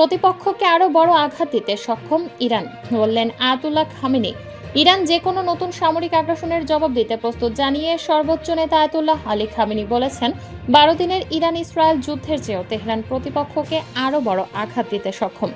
প্রতিপক্ষকে আরও বড় আঘাত দিতে সক্ষম ইরান। বললেন আয়াতুল্লাহ খামেনি। ইরান যে কোনো নতুন সামরিক আগ্রাসনের জবাব দিতে প্রস্তুত জানিয়ে সর্বোচ্চ নেতা আয়তুল্লাহ আলী খামেনি বলেছেন, বারো দিনের ইরান ইসরায়েল যুদ্ধের চেয়েও তেহরান প্রতিপক্ষকে আরও বড় আঘাত দিতে সক্ষম।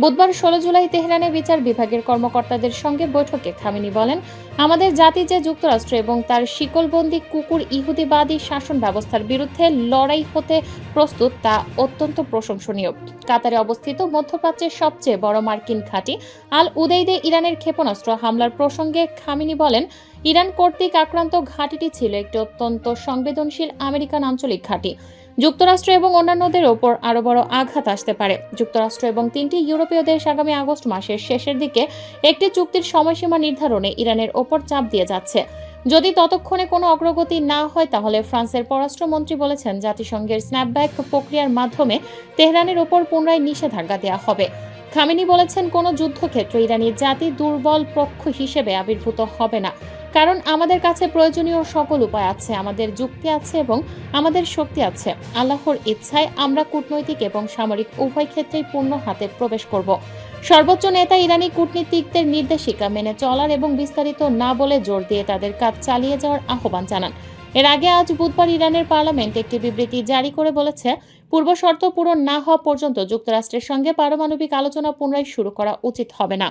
বুধবার ষোলো জুলাই তেহরানে বিচার বিভাগের কর্মকর্তাদের সঙ্গে বৈঠকে খামিনি বলেন, আমাদের জাতি যে যুক্তরাষ্ট্র এবং তার শিকলবন্দি কুকুর ইহুদিবাদী শাসন ব্যবস্থার বিরুদ্ধে লড়াই হতে প্রস্তুত তা অত্যন্ত প্রশংসনীয়। কাতারে অবস্থিত মধ্যপ্রাচ্যের সবচেয়ে বড় মার্কিন ঘাঁটি আল উদেইদে ইরানের ক্ষেপণাস্ত্র হামলার প্রসঙ্গে খামিনি বলেন, ইরান কর্তৃক আক্রান্ত ঘাঁটিটি ছিল একটি অত্যন্ত সংবেদনশীল আমেরিকান আঞ্চলিক ঘাঁটি। যুক্তরাষ্ট্র এবং অন্যান্যদের ওপর আরও বড় আঘাত আসতে পারে। যুক্তরাষ্ট্র এবং তিনটি ইউরোপীয় দেশ আগামী আগস্ট মাসের শেষের দিকে একটি চুক্তির সময়সীমা নির্ধারণে ইরানের ওপর চাপ দিয়ে যাচ্ছে। যদি ততক্ষণে কোনো অগ্রগতি না হয়, তাহলে ফ্রান্সের পররাষ্ট্রমন্ত্রী বলেছেন জাতিসংঘের স্ন্যাপব্যাক প্রক্রিয়ার মাধ্যমে তেহরানের ওপর পুনরায় নিষেধাজ্ঞা দেওয়া হবে। খামেনি বলেছেন, কোনো যুদ্ধক্ষেত্রে ইরানি জাতি দুর্বল পক্ষ হিসেবে আবির্ভূত হবে না। কারণ আমাদের কাছে প্রয়োজনীয় সকল উপায় আছে, আমাদের যুক্তি আছে এবং আমাদের শক্তি আছে। আল্লাহর ইচ্ছায় আমরা কূটনৈতিক এবং সামরিক উভয় ক্ষেত্রেই পূর্ণ হাতে প্রবেশ করব। সর্বোচ্চ নেতা ইরানি কূটনীতিকদের নির্দেশিকা মেনে চলার এবং বিস্তারিত না বলে জোর দিয়ে তাদের কাজ চালিয়ে যাওয়ার আহ্বান জানান। এর আগে আজ বুধবার ইরানের পার্লামেন্ট একটি বিবৃতি জারি করে বলেছে, পূর্ব শর্ত পূরণ না হওয়া পর্যন্ত যুক্তরাষ্ট্রের সঙ্গে পারমাণবিক আলোচনা পুনরায় শুরু করা উচিত হবে না।